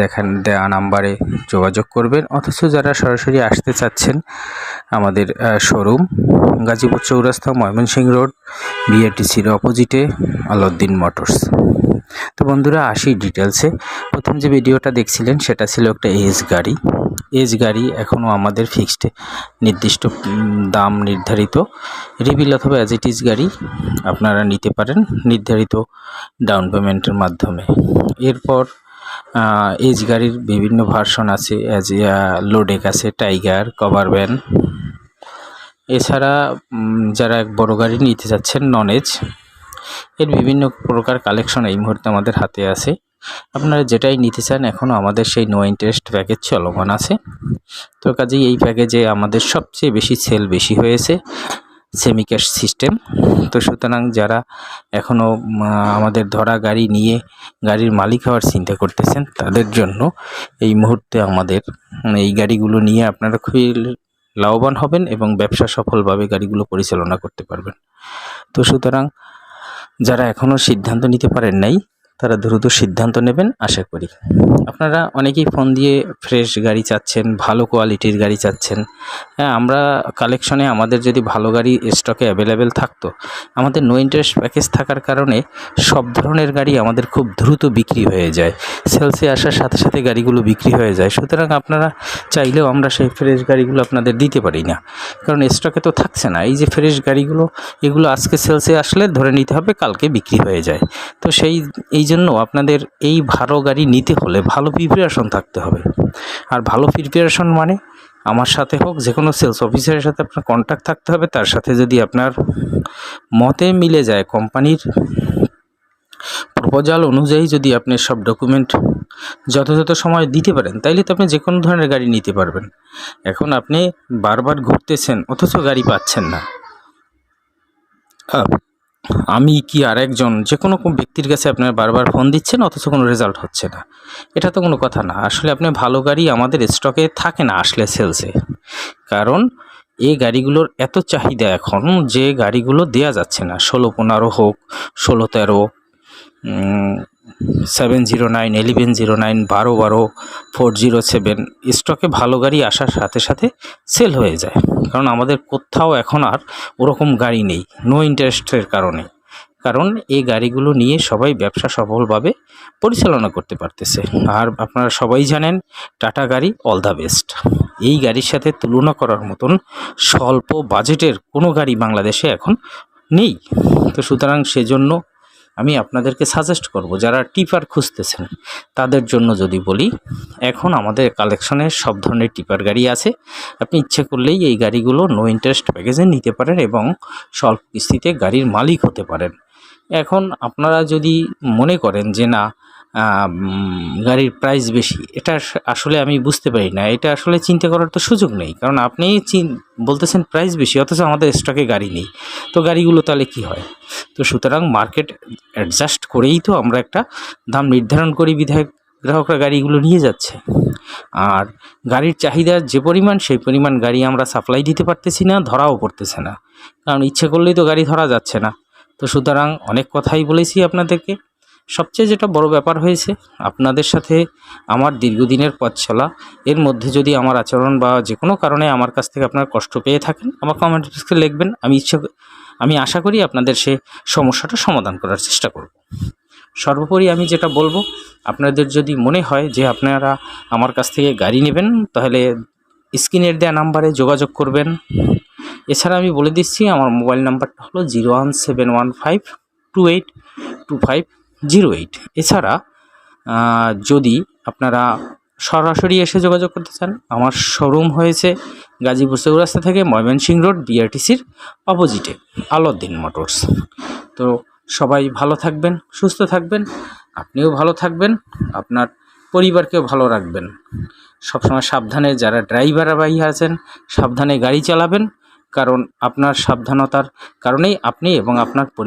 দেখান দেওয়া নাম্বারে যোগাযোগ করবেন। অথচ যারা সরাসরি আসতে চাচ্ছেন আমাদের শোরুম গাজীপুর চৌরাস্তা, ময়মনসিংহ রোড বিআরটিসির অপোজিটে আলাউদ্দিন মোটরস তো বন্ধুরা, আসি ডিটেলসে প্রথম যে ভিডিওটা দেখছিলেন, সেটা ছিল একটা এজ গাড়ি। এজ গাড়ি এখনও আমাদের ফিক্সড নির্দিষ্ট দাম নির্ধারিত। রিবিল অথবা অ্যাজ ইট ইজ গাড়ি আপনারা নিতে পারেন। নির্ধারিত ডাউন পেমেন্টের মাধ্যমে। এরপর এজ গাড়ির বিভিন্ন ভার্সন আছে অ্যাজ লোডেক আছে টাইগার কভার ভ্যান এছাড়া যারা এক বড় গাড়ি নিতে যাচ্ছেন নন এজ এর বিভিন্ন প্রকার কালেকশন এই মুহূর্তে আমাদের হাতে আছে। আপনারা যেটাই নিতে চান এখনও আমাদের সেই নো ইন্টারেস্ট প্যাকেজ চলমান আছে। তো কাজেই এই প্যাকেজে আমাদের সবচেয়ে বেশি সেল বেশি হয়েছে। সেমি ক্যাশ সিস্টেম তো সুতরাং যারা এখনও আমাদের ধরা গাড়ি নিয়ে গাড়ির মালিক হওয়ার চিন্তা করতেছেন, তাদের জন্য এই মুহূর্তে আমাদের এই গাড়িগুলো নিয়ে আপনারা খুবই লাভবান হবেন এবং ব্যবসা সফলভাবে গাড়িগুলো পরিচালনা করতে পারবেন। তো সুতরাং যারা এখনও সিদ্ধান্ত নিতে পারেন নাই তারা দ্রুত সিদ্ধান্ত নেবেন, আশা করি। আপনারা অনেকেই ফোন দিয়ে ফ্রেশ গাড়ি চাচ্ছেন, ভালো কোয়ালিটির গাড়ি চাচ্ছেন। হ্যাঁ আমরা কালেকশনে আমাদের যদি ভালো গাড়ি স্টকে অ্যাভেলেবেল থাকতো, আমাদের নো ইন্টারেস্ট প্যাকেজ থাকার কারণে সব ধরনের গাড়ি আমাদের খুব দ্রুত বিক্রি হয়ে যায়। সেলসে আসার সাথে সাথে গাড়িগুলো বিক্রি হয়ে যায়। সুতরাং আপনারা চাইলেও আমরা সেই ফ্রেশ গাড়িগুলো আপনাদের দিতে পারি না। কারণ স্টকে তো থাকছে না। এই যে ফ্রেশ গাড়িগুলো, এগুলো আজকে সেলসে আসলে ধরে নিতে হবে, কালকে বিক্রি হয়ে যায়। তো সেই, এই জন্য আপনাদের এই ভালো গাড়ি নিতে হলে ভালো প্রিপারেশন থাকতে হবে। আর ভালো প্রিপারেশন মানে আমার সাথে হোক, যে কোনো সেলস অফিসারের সাথে আপনার কন্ট্যাক্ট থাকতে হবে। তার সাথে যদি আপনার মতে মিলে যায় কোম্পানির প্রপোজাল অনুযায়ী যদি আপনি সব ডকুমেন্ট যথাযথ সময় দিতে পারেন, তাইলে তো আপনি যে কোনো ধরনের গাড়ি নিতে পারবেন। এখন আপনি বারবার ঘুরতেছেন, অথচ গাড়ি পাচ্ছেন না। আমি কি আর একজন যে কোনো ব্যক্তির কাছে আপনার বারবার ফোন দিচ্ছেন, অথচ কোনো রেজাল্ট হচ্ছে না। এটা তো কোনো কথা না। আসলে আপনি ভালো গাড়ি আমাদের স্টকে থাকে না, আসলে সেলসে কারণ এই গাড়িগুলোর এত চাহিদা এখন যে গাড়িগুলো দেয়া যাচ্ছে না। ষোলো, পনেরো হোক, ষোলো, তেরো seven zero nine eleven zero nine বারো বারো ফোর জিরো সেভেন স্টকে ভালো গাড়ি আসার সাথে সাথে সেল হয়ে যায়। কারণ আমাদের কোথাও এখন আর ওরকম গাড়ি নেই নো ইন্টারেস্টের কারণে। কারণ এই গাড়িগুলো নিয়ে সবাই ব্যবসা সফলভাবে পরিচালনা করতে পারতেছে। আর আপনারা সবাই জানেন, টাটা গাড়ি অল দ্য বেস্ট এই গাড়ির সাথে তুলনা করার মতন স্বল্প বাজেটের কোনো গাড়ি বাংলাদেশে এখন নেই। তো সুতরাং সেজন্য আমি আপনাদেরকে সাজেস্ট করব, যারা টিপার খুঁজতেছেন, তাদের জন্য যদি বলি, এখন আমাদের কালেকশনে সব ধরনের টিপার গাড়ি আছে। আপনি ইচ্ছে করলেই এই গাড়িগুলো নো ইন্টারেস্ট প্যাকেজে নিতে পারেন এবং স্বল্প কিস্তিতে গাড়ির মালিক হতে পারেন। এখন আপনারা যদি মনে করেন যে না গাড়ির প্রাইস বেশি। এটা আসলে আমি বুঝতে পারি না। এটা আসলে চিন্তা করার তো সুযোগ নেই। কারণ আপনি বলতেছেন প্রাইস বেশি, অথচ আমাদের স্টকে গাড়ি নেই। তো গাড়িগুলো তাহলে কি হয়? তো সুতরাং মার্কেট অ্যাডজাস্ট করেই তো আমরা একটা দাম নির্ধারণ করি বিধায়ক গ্রাহকরা গাড়িগুলো নিয়ে যাচ্ছে। আর গাড়ির চাহিদা যে পরিমাণ, সেই পরিমাণ গাড়ি আমরা সাপ্লাই দিতে পারতেছি না, ধরাও পড়তেছে না। কারণ ইচ্ছে করলেই তো গাড়ি ধরা যাচ্ছে না। তো সুতরাং অনেক কথাই বলেছি আপনাদেরকে। সবচেয়ে যেটা বড় ব্যাপার হয়েছে, আপনাদের সাথে আমার দীর্ঘদিনের পথ চলা, এর মধ্যে যদি আমার আচরণ বা যে কোনো কারণে আমার কাছ থেকে আপনার কষ্ট পেয়ে থাকেন, আমার কমেন্ট বক্সে লিখবেন। আমি ইচ্ছে আমি আশা করি আপনাদের সে সমস্যাটা সমাধান করার চেষ্টা করব। সর্বোপরি আমি যেটা বলব, আপনাদের যদি মনে হয় যে আপনারা আমার কাছ থেকে গাড়ি নেবেন, তাহলে স্ক্রিনের দেওয়া নাম্বারে যোগাযোগ করবেন। এছাড়া আমি বলে দিচ্ছি, আমার মোবাইল নাম্বারটা হলো zero one seven one five two eight two five zero eight. এছাড়া যদি আপনারা সরাসরি এসে যোগাযোগ করতে চান, আমার শোরুম হয়েছে গাজীপুর চৌরাস্তা থেকে ময়মনসিংহ রোড বিআরটিসির অপোজিটে, আলাউদ্দিন মোটরস। তো সবাই ভালো থাকবেন, সুস্থ থাকবেন, আপনিও ভালো থাকবেন, আপনার পরিবারকেও ভালো রাখবেন। সবসময় সাবধানে যারা ড্রাইভার ভাই আছেন, সাবধানে গাড়ি চালাবেন, কারণ আপনার সাবধানতার কারণেই আপনি এবং আপনার